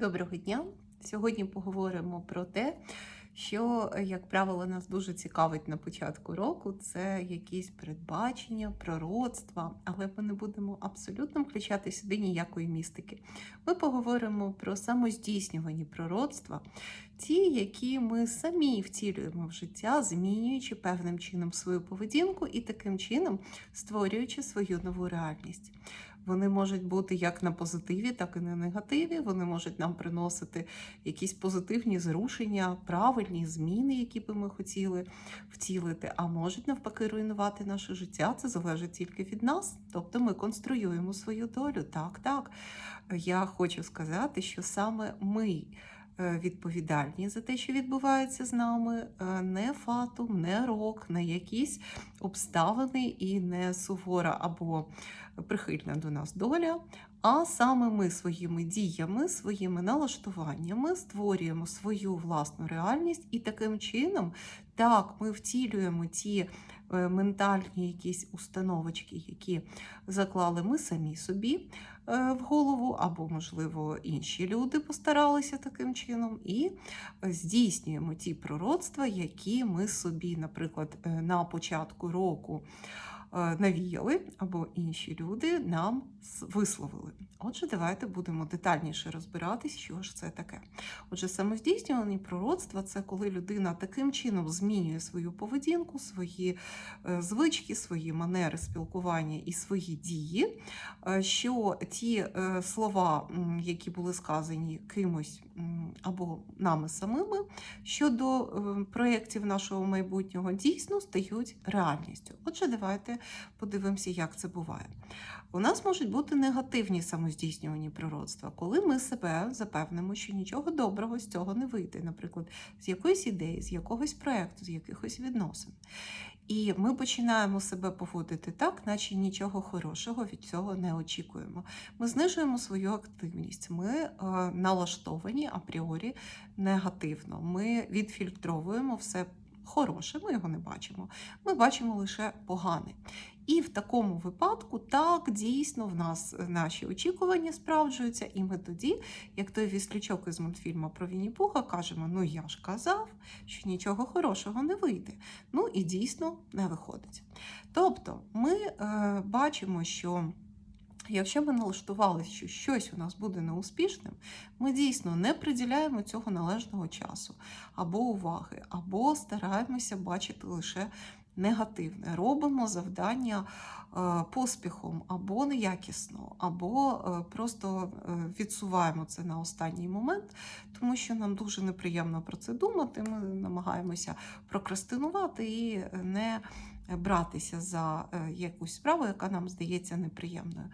Доброго дня! Сьогодні поговоримо про те, що, як правило, нас дуже цікавить на початку року. Це якісь передбачення, пророцтва, але ми не будемо абсолютно включати сюди ніякої містики. Ми поговоримо про самоздійснювані пророцтва, ті, які ми самі втілюємо в життя, змінюючи певним чином свою поведінку і таким чином створюючи свою нову реальність. Вони можуть бути як на позитиві, так і на негативі. Вони можуть нам приносити якісь позитивні зрушення, правильні зміни, які би ми хотіли втілити, а можуть навпаки руйнувати наше життя. Це залежить тільки від нас. Тобто ми конструюємо свою долю. Так, так. Я хочу сказати, що саме ми. Е, Відповідальні за те, що відбувається з нами, е, не фатум, не рок, не якісь обставини і не сувора або прихильна до нас доля, а саме ми своїми діями, своїми налаштуваннями створюємо свою власну реальність, і таким чином, так, ми втілюємо ті е, ментальні якісь установочки, які заклали ми самі собі в голову, або, можливо, інші люди постаралися таким чином, і здійснюємо ті пророцтва, які ми собі, наприклад, е, на початку року е, навіяли, або інші люди нам висловили. Отже, давайте будемо детальніше розбиратись, що ж це таке. Отже, самоздійснювані пророцтва це коли людина таким чином змінює свою поведінку, свої е, звички, свої манери спілкування і свої дії, е, що ті е, слова, які були сказані кимось або нами самими щодо е, проєктів нашого майбутнього, дійсно стають реальністю. Отже, давайте подивимося, як це буває. У нас можуть бути негативні самоздійснювані пророцтва, коли ми себе запевнимо, що нічого доброго з цього не вийде, наприклад, з якоїсь ідеї, з якогось проєкту, з якихось відносин. І ми починаємо себе поводити так, наче нічого хорошого від цього не очікуємо. Ми знижуємо свою активність, ми е, налаштовані апріорі негативно. Ми відфільтровуємо все хороше, ми його не бачимо. Ми бачимо лише погане. І в такому випадку, так, дійсно, в нас е, наші очікування справджуються, і ми тоді, як той віслючок із мультфільму про Вінні-Пуха, кажемо: ну я ж казав, що нічого хорошого не вийде. Ну і дійсно не виходить. Тобто ми е, бачимо, що. Якщо ми налаштувалися, що щось у нас буде неуспішним, ми дійсно не приділяємо цього належного часу або уваги, або стараємося бачити лише негативне. Робимо завдання е, поспіхом або неякісно, або е, просто е, відсуваємо це на останній момент, тому що нам дуже неприємно про це думати. Ми намагаємося прокрастинувати і не братися за е, якусь справу, яка нам здається неприємною.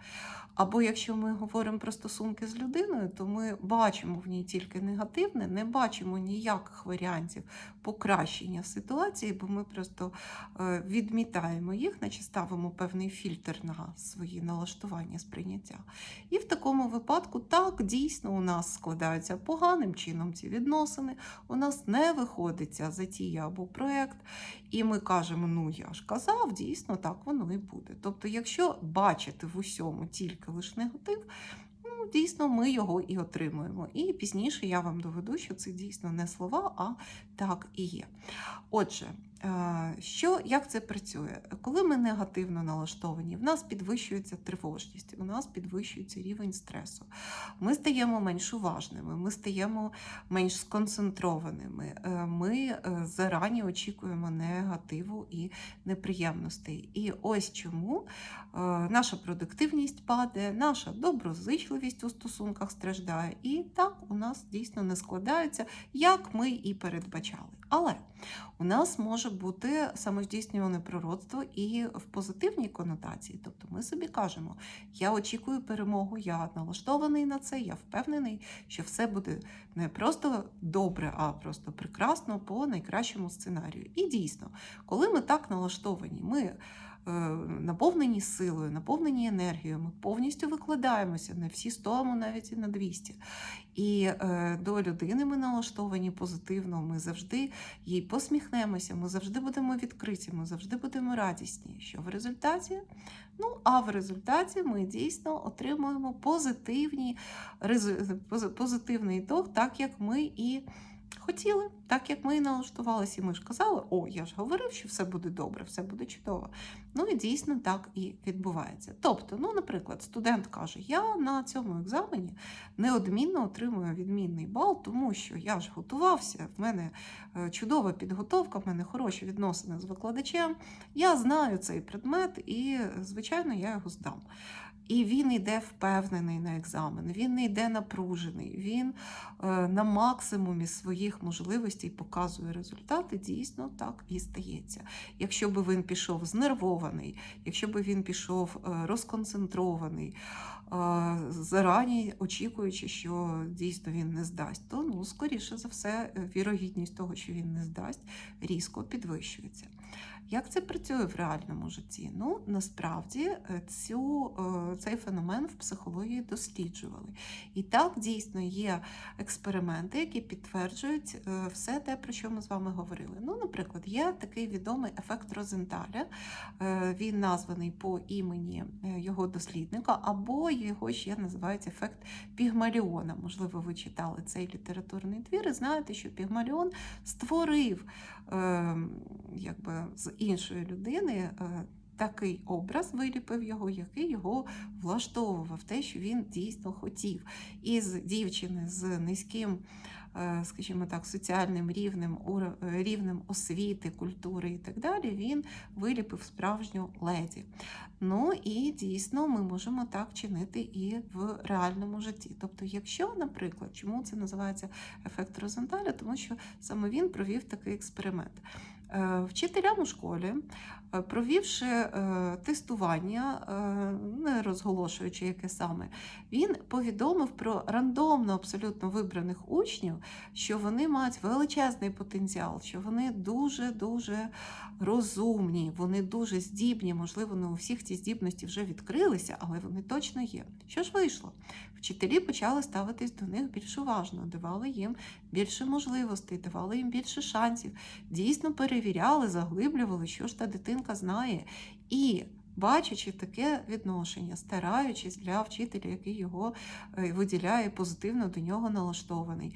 Або якщо ми говоримо про стосунки з людиною, то ми бачимо в ній тільки негативне, не бачимо ніяких варіантів покращення ситуації, бо ми просто е, відмітаємо їх, наче ставимо певний фільтр на свої налаштування сприйняття. І в такому випадку, так, дійсно, у нас складаються поганим чином ці відносини, у нас не виходить ця затія або проєкт, і ми кажемо, ну я ж казав, дійсно так воно і буде. Тобто, якщо бачити в усьому тільки лише негатив, ну, дійсно ми його і отримуємо. І пізніше я вам доведу, що це дійсно не слова, а так і є. Отже, що, як це працює? Коли ми негативно налаштовані, в нас підвищується тривожність, у нас підвищується рівень стресу. Ми стаємо менш уважними, ми стаємо менш сконцентрованими. е, Ми е, зарані очікуємо негативу і неприємностей. І ось чому е, наша продуктивність падає, наша доброзичливість у стосунках страждає. І так у нас дійсно не складається, як ми і передбачали. Але у нас може бути самоздійснюване пророцтво і в позитивній конотації. Тобто ми собі кажемо, я очікую перемогу, я налаштований на це, я впевнений, що все буде не просто добре, а просто прекрасно по найкращому сценарію. І дійсно, коли ми так налаштовані, ми наповнені силою, наповнені енергією. Ми повністю викладаємося на всі 100, навіть і на 200. І е, до людини ми налаштовані позитивно. Ми завжди їй посміхнемося, ми завжди будемо відкриті, ми завжди будемо радісні. Що в результаті? Ну, а в результаті ми дійсно отримуємо позитивні, позитивний ітог, так як ми і хотіли, так як ми і налаштувалися. І ми ж казали, о, я ж говорив, що все буде добре, все буде чудово. Ну і дійсно так і відбувається. Тобто, ну, наприклад, студент каже, я на цьому екзамені неодмінно отримую відмінний бал, тому що я ж готувався, в мене е, чудова підготовка, в мене хороші відносини з викладачем. Я знаю цей предмет, і, звичайно, я його здам. І він йде впевнений на екзамен, він не йде напружений, він е, на максимумі своїх можливостей показує результати. Дійсно так і стається. Якщо би він пішов знервований, якщо би він пішов е, розконцентрований, е, зарані очікуючи, що дійсно він не здасть, то ну, скоріше за все, вірогідність того, що він не здасть, різко підвищується. Як це працює в реальному житті? Ну, насправді е, цю, е, цей феномен в психології досліджували. І так дійсно є експерименти, які підтверджують е, все те, про що ми з вами говорили. Ну, наприклад, є такий відомий ефект Розенталя. Він названий по імені його дослідника, або його ще називають ефект Пігмаліона. Можливо, ви читали цей літературний твір і знаєте, що Пігмаліон створив якби, з іншої людини. Такий образ виліпив його, який його влаштовував, те, що він дійсно хотів. Із дівчини з низьким, е, скажімо так, соціальним рівнем, е, рівнем освіти, культури і так далі, він виліпив справжню леді. Ну і дійсно ми можемо так чинити і в реальному житті. Тобто, якщо, наприклад, чому це називається ефект Розенталя, тому що саме він провів такий експеримент. Е, Вчителям у школі, провівши е, тестування, е, не розголошуючи яке саме, він повідомив про рандомно абсолютно вибраних учнів, що вони мають величезний потенціал, що вони дуже-дуже розумні, вони дуже здібні. Можливо, не у всіх ці здібності вже відкрилися, але вони точно є. Що ж вийшло? Вчителі почали ставитись до них більш уважно, давали їм більше можливостей, давали їм більше шансів, дійсно перевіряли, заглиблювали, що ж та дитинка знає. І бачачи таке відношення, стараючись для вчителя, який його е, виділяє, позитивно до нього налаштований,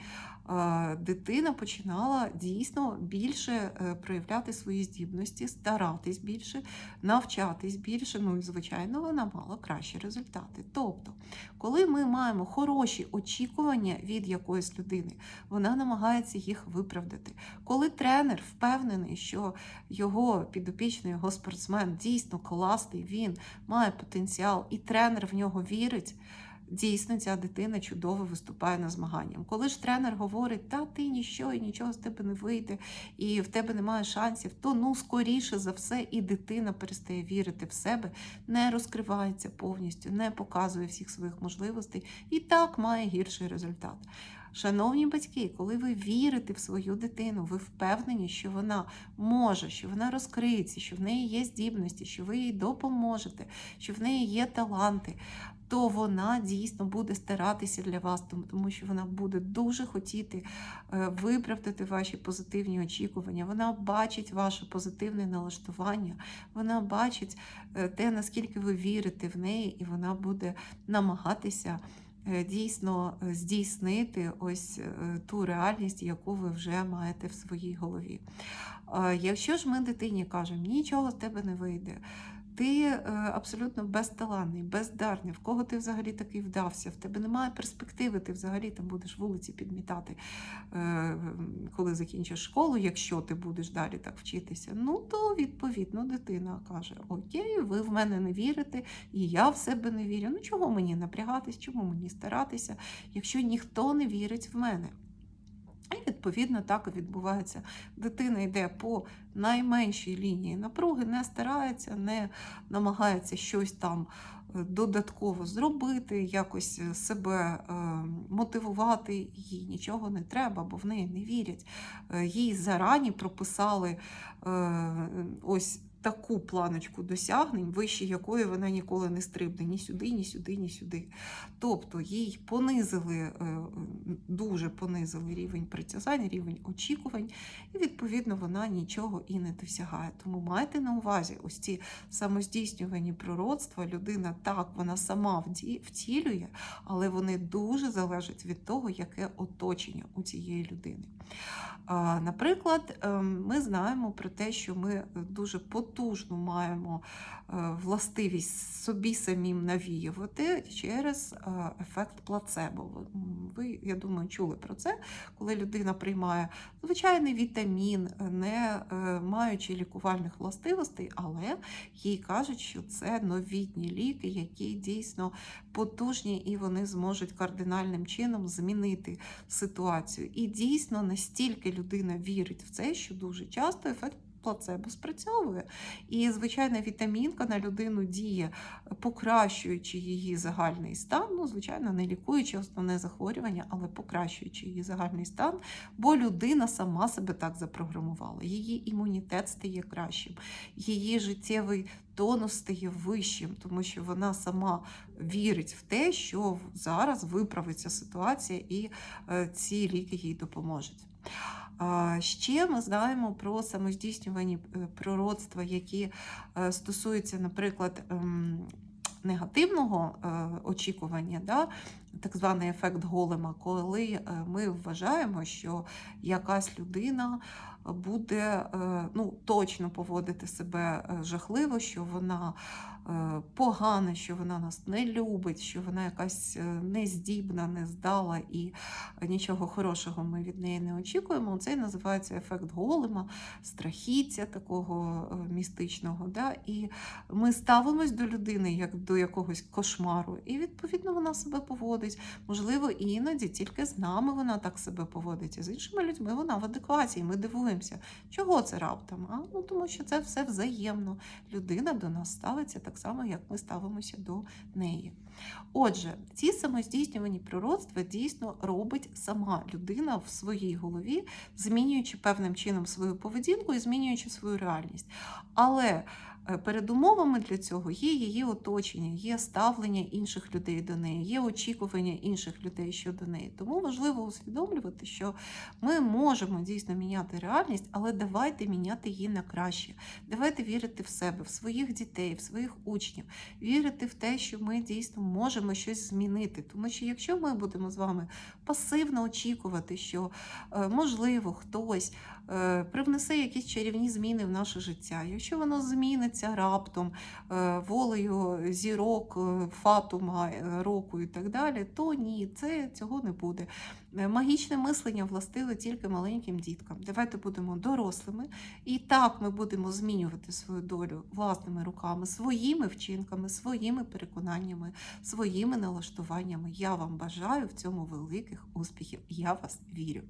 дитина починала дійсно більше е, проявляти свої здібності, старатись більше, навчатись більше. Ну і звичайно, вона мала кращі результати. Тобто, коли ми маємо хороші очікування від якоїсь людини, вона намагається їх виправдати. Коли тренер впевнений, що його підопічний його спортсмен дійсно класний, він має потенціал, і тренер в нього вірить. Дійсно, ця дитина чудово виступає на змаганнях. Коли ж тренер говорить, та ти ніщо і нічого з тебе не вийде, і в тебе немає шансів, то ну скоріше за все і дитина перестає вірити в себе, не розкривається повністю, не показує всіх своїх можливостей і так має гірший результат. Шановні батьки, коли ви вірите в свою дитину, ви впевнені, що вона може, що вона розкриється, що в неї є здібності, що ви їй допоможете, що в неї є таланти, то вона дійсно буде старатися для вас, тому- що вона буде дуже хотіти е, виправдати ваші позитивні очікування. Вона бачить ваше позитивне налаштування, вона бачить е, те, наскільки ви вірите в неї, і вона буде намагатися е, дійсно здійснити ось ту реальність, яку ви вже маєте в своїй голові. Якщо ж ми дитині кажемо, нічого з тебе не вийде. Ти е, абсолютно безталанний, бездарний, в кого ти взагалі такий вдався, в тебе немає перспективи, ти взагалі там будеш вулиці підмітати, е, коли закінчиш школу, якщо ти будеш далі так вчитися. Ну то відповідно дитина каже: Окей, ви в мене не вірите, і я в себе не вірю. Ну чого мені напрягатись, чому мені старатися, якщо ніхто не вірить в мене? І відповідно так і відбувається. Дитина йде по найменшій лінії напруги, не старається, не намагається щось там е, додатково зробити, якось е, себе е, мотивувати. Їй нічого не треба, бо в неї не вірять. Їй зарані прописали ось таку планочку досягнень, вище якої вона ніколи не стрибне ні сюди, ні сюди, ні сюди. Тобто їй понизили, е, дуже понизили рівень притязань, рівень очікувань, і відповідно вона нічого і не досягає. Тому майте на увазі ось ці самоздійснювані пророцтва. Людина так, вона сама втілює, але вони дуже залежать від того, яке оточення у цієї людини. Наприклад, ем, ми знаємо про те, що ми дуже потужно маємо е, властивість собі самим навіювати через е, ефект плацебо. Ви- я думаю, чули про це, коли людина приймає звичайний вітамін, не е, маючи лікувальних властивостей, але їй кажуть, що це новітні ліки, які дійсно потужні і вони зможуть кардинальним чином змінити ситуацію. І дійсно настільки людина вірить в це, що дуже часто ефект плацебо спрацьовує. І звичайна вітамінка на людину діє, покращуючи її загальний стан. Ну, звичайно, не лікуючи основне захворювання, але покращуючи її загальний стан, бо людина сама себе так запрограмувала. Її імунітет стає кращим, її життєвий тонус стає вищим, тому що вона сама вірить в те, що зараз виправиться ситуація, і е, ці ліки їй допоможуть. Ще ми знаємо про самоздійснювані е, пророцтва, які е, стосуються, наприклад, ем, негативного е, очікування, так званий ефект голема, коли ми вважаємо, що якась людина буде ну, точно поводити себе жахливо, що вона погана, що вона нас не любить, що вона якась е, нездібна, нездала і нічого хорошого ми від неї не очікуємо. Це називається ефект голема, страхіття такого е, містичного. Да? І ми ставимось до людини як до якогось кошмару, і відповідно вона себе поводить. Можливо, іноді тільки з нами вона так себе поводить, а з іншими людьми вона в адекваті. І ми дивуємося, чого це раптом? А? Ну, тому що це все взаємно. Людина до нас ставиться так само, як ми ставимося до неї. Отже, ці самоздійснювані пророцтва дійсно робить сама людина в своїй голові, змінюючи певним чином свою поведінку і змінюючи свою реальність. Але передумовами для цього є її оточення, є ставлення інших людей до неї, є очікування інших людей щодо неї. Тому важливо усвідомлювати, що ми можемо дійсно міняти реальність, але давайте міняти її на краще. Давайте вірити в себе, в своїх дітей, в своїх учнів, вірити в те, що ми дійсно можемо щось змінити. Тому що якщо ми будемо з вами пасивно очікувати, що е, можливо хтось е, привнесе якісь чарівні зміни в наше життя, якщо воно зміниться раптом е, волею зірок, е, фатума, е, року і так далі, то ні, це цього не буде. Е, Магічне мислення властиве тільки маленьким діткам. Давайте будемо дорослими, і так ми будемо змінювати свою долю власними руками, своїми вчинками, своїми переконаннями, своїми налаштуваннями. Я вам бажаю в цьому великих успіхів. Я вас вірю.